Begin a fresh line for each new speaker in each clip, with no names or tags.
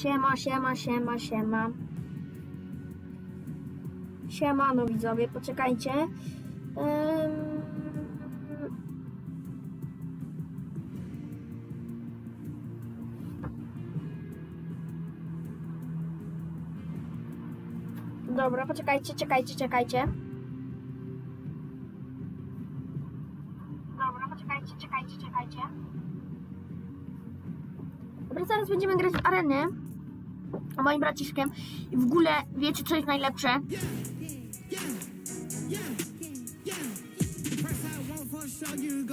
Siema, siema, siema, siema. Siema, no widzowie, poczekajcie. Ym... Dobra, poczekajcie, czekajcie, czekajcie. Dobra, poczekajcie, czekajcie, czekajcie. Dobra, zaraz będziemy grać w arenę z moim braciszkiem. I w ogóle wiecie, co jest najlepsze?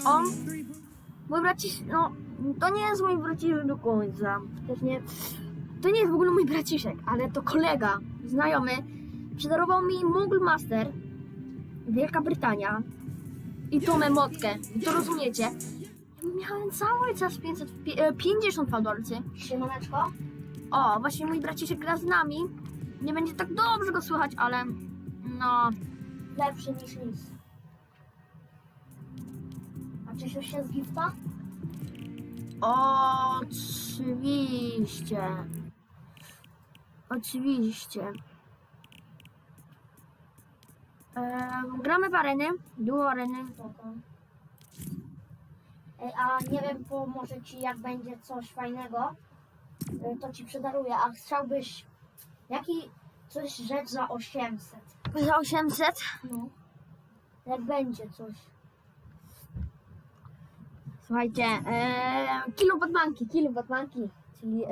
On, mój braciszek, no, to nie jest mój braciszek do końca. Też nie, to nie jest w ogóle mój braciszek, ale to kolega, znajomy. Przedarował mi Moogle Master, Wielka Brytania i tą emotkę. To rozumiecie? Miałem cały czas 550 fałdolcy.
Siemaneczko.
O, właśnie mój braciszek gra z nami. Nie będzie tak dobrze go słychać, ale no.
Lepszy niż nic. A czyś już się z gifta?
Oczywiście. Oczywiście. Em, gramy w areny. Duo areny.
Spoko. Ej, a nie wiem, pomoże ci jak będzie coś fajnego, to ci przedaruję. A chciałbyś jaki coś rzecz za 800?
Za 800.
No. Jak będzie coś.
Słuchajcie, em, kilo Batmanki, kilo Batmanki. Czyli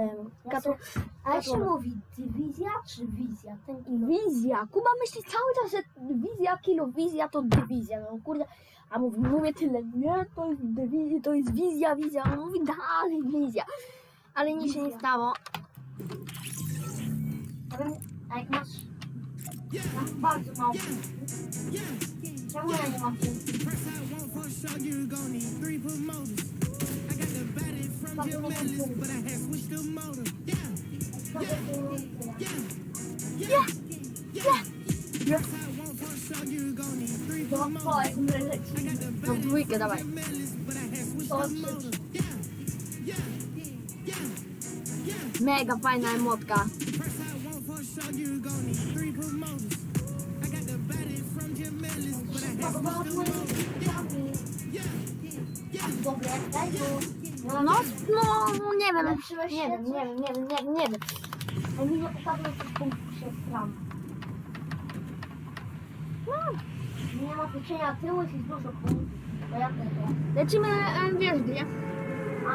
kato,
sobie- A jak się mówi? Dywizja czy wizja? Ten kilo.
Wizja. Kuba myśli cały czas, że wizja, kilo, wizja to dywizja. No kurde, a mówi, mówię tyle, nie, to jest dywizja, to jest wizja, wizja. On mówi dalej wizja. Ale nic się nie
Wizja.
stało.
A wiem, A jak masz... Masz bardzo mało punktów. Czemu ja nie mam punktów? Bardzo nie mam punktów. Bardzo nie
Mega fajna emotka.
Dobre, daj tu.
No, no, no nie wiem,
Lepszyłeś
nie
się
wiem, nie wiem, nie wiem, nie wiem, nie wiem.
A mi nie pokazał coś punktów się stram. Nie ma znaczenia tyłu, jest dużo punktów. Bo ja tego.
Lecimy, em, wiesz gdzie?
A,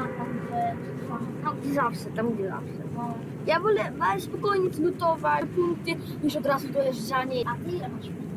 tam gdzie zawsze, tam gdzie zawsze.
No.
Ja wolę wolę spokojnie zlutować punkty, niż od razu dojeżdżanie.
A ty ile masz punktów?